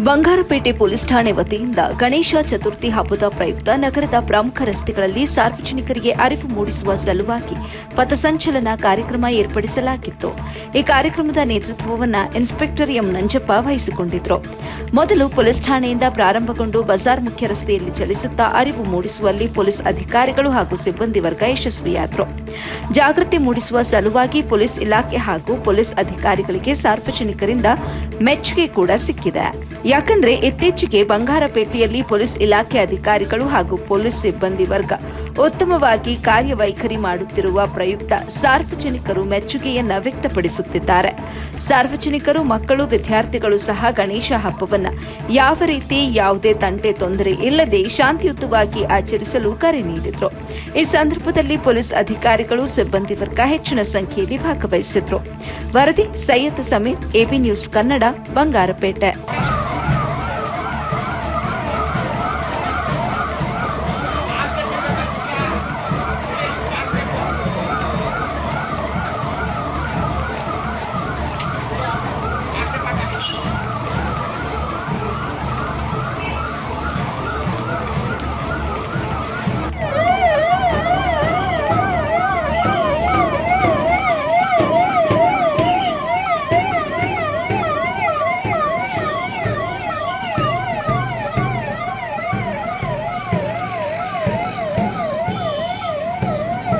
Bangarpet police ಠಾಣೆ ವತಿಯಿಂದ ಗಣೇಶ ಚತುರ್ಥಿ ಹಬ್ಬದ ಪ್ರಯುಕ್ತ ನಗರದ ಪ್ರಮುಖ ರಸ್ತೆಗಳಲ್ಲಿ ಸಾರ್ವಜನಿಕರಿಗೆ ಅರಿವು ಮೂಡಿಸುವ ಸಲುವಾಗಿ ಪಥಸಂಚಲನ ಕಾರ್ಯಕ್ರಮ ಏರ್ಪಡಿಸಲಾಗಿತ್ತು. ಈ ಕಾರ್ಯಕ್ರಮದ ನೇತೃತ್ವವನ್ನು ಇನ್ಸ್ಪೆಕ್ಟರ್ ಎಂ ನಂಜಪ್ಪ ವಹಿಸಿಕೊಂಡಿದ್ರು. ಮೊದಲು ಪೊಲೀಸ್ ಠಾಣೆಯಿಂದ ಪ್ರಾರಂಭಗೊಂಡು ಬಜಾರ್ ಮುಖ್ಯ ರಸ್ತೆಯಲ್ಲಿ ಚಲಿಸುತ್ತಾ ಅರಿವು ಮೂಡಿಸುವಲ್ಲಿ ಪೊಲೀಸ್ ಅಧಿಕಾರಿಗಳು ಹಾಗೂ ಸಿಬ್ಬಂದಿ ವರ್ಗ ಯಶಸ್ವಿಯಾದರು. ಜಾಗೃತಿ ಮೂಡಿಸುವ ಸಲುವಾಗಿ ಪೊಲೀಸ್ ಇಲಾಖೆ ಹಾಗೂ ಪೊಲೀಸ್ ಅಧಿಕಾರಿಗಳಿಗೆ ಸಾರ್ವಜನಿಕರಿಂದ ಮೆಚ್ಚುಗೆ ಕೂಡ ಸಿಕ್ಕಿದೆ. ಯಾಕಂದ್ರೆ ಇತ್ತೀಚೆಗೆ ಬಂಗಾರಪೇಟೆಯಲ್ಲಿ ಪೊಲೀಸ್ ಇಲಾಖೆ ಅಧಿಕಾರಿಗಳು ಹಾಗೂ ಪೊಲೀಸ್ ಸಿಬ್ಬಂದಿ ವರ್ಗ ಉತ್ತಮವಾಗಿ ಕಾರ್ಯವೈಖರಿ ಮಾಡುತ್ತಿರುವ ಪ್ರಯುಕ್ತ ಸಾರ್ವಜನಿಕರು ಮೆಚ್ಚುಗೆಯನ್ನ ವ್ಯಕ್ತಪಡಿಸುತ್ತಿದ್ದಾರೆ. ಸಾರ್ವಜನಿಕರು, ಮಕ್ಕಳು, ವಿದ್ಯಾರ್ಥಿಗಳು ಸಹ ಗಣೇಶ ಹಬ್ಬವನ್ನು ಯಾವ ರೀತಿ, ಯಾವುದೇ ತಂಟೆ ತೊಂದರೆ ಇಲ್ಲದೆ ಶಾಂತಿಯುತವಾಗಿ ಆಚರಿಸಲು ಕರೆ ನೀಡಿದರು. ಈ ಸಂದರ್ಭದಲ್ಲಿ ಪೊಲೀಸ್ ಅಧಿಕಾರಿಗಳು, ಸಿಬ್ಬಂದಿ ವರ್ಗ ಹೆಚ್ಚಿನ ಸಂಖ್ಯೆಯಲ್ಲಿ ಭಾಗವಹಿಸಿದ್ರು. ವರದಿ ಸೈಯದ್ ಸಮೀರ್ ಎಬಿ ನ್ಯೂಸ್ ಕನ್ನಡ, ಬಂಗಾರಪೇಟೆ.